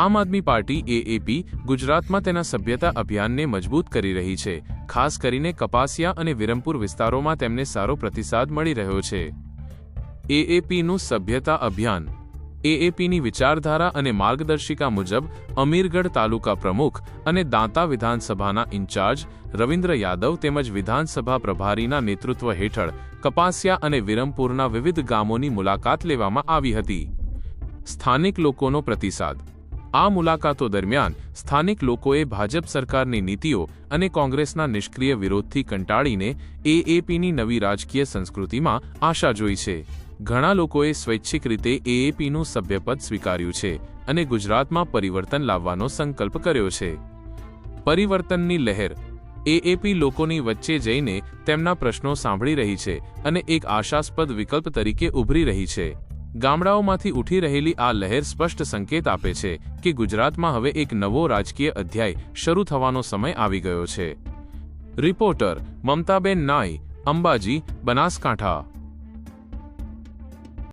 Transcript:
આમ આદમી પાર્ટી એએપી ગુજરાતમાં તેના સભ્યતા અભિયાનને મજબૂત કરી રહી છે. ખાસ કરીને કપાસિયા અને વિરમપુર વિસ્તારોમાં તેમને સારો પ્રતિસાદ મળી રહ્યો છે. એએપીનું સભ્યતા અભિયાન. એએપીની વિચારધારા અને માર્ગદર્શિકા મુજબ અમીરગઢ તાલુકા પ્રમુખ અને દાંતા વિધાનસભાના ઇન્ચાર્જ રવિન્દ્ર યાદવ તેમજ વિધાનસભા પ્રભારીના નેતૃત્વ હેઠળ કપાસિયા અને વિરમપુરના વિવિધ ગામોની મુલાકાત લેવામાં આવી હતી. સ્થાનિક લોકોનો પ્રતિસાદ. આ મુલાકાતો દરમિયાન સ્થાનિક લોકોએ ભાજપ સરકારની નીતિઓ અને કોંગ્રેસના નિષ્ક્રિય વિરોધથી કંટાળીને એએપીની નવી રાજકીય સંસ્કૃતિમાં આશા જોઈ છે. ઘણા લોકોએ સ્વૈચ્છિક રીતે એએપીનું સભ્યપદ સ્વીકાર્યું છે અને ગુજરાતમાં પરિવર્તન લાવવાનો સંકલ્પ કર્યો છે. પરિવર્તનની લહેર. એએપી લોકોની વચ્ચે જઈને તેમના પ્રશ્નો સાંભળી રહી છે અને એક આશાસ્પદ વિકલ્પ તરીકે ઉભરી રહી છે. ગામડાઓમાંથી ઉઠી રહેલી આ લહેર સ્પષ્ટ સંકેત આપે છે કે ગુજરાતમાં હવે એક નવો રાજકીય અધ્યાય શરૂ થવાનો સમય આવી ગયો છે. રિપોર્ટર મમતાબેન નાઈ, અંબાજી, બનાસકાંઠા.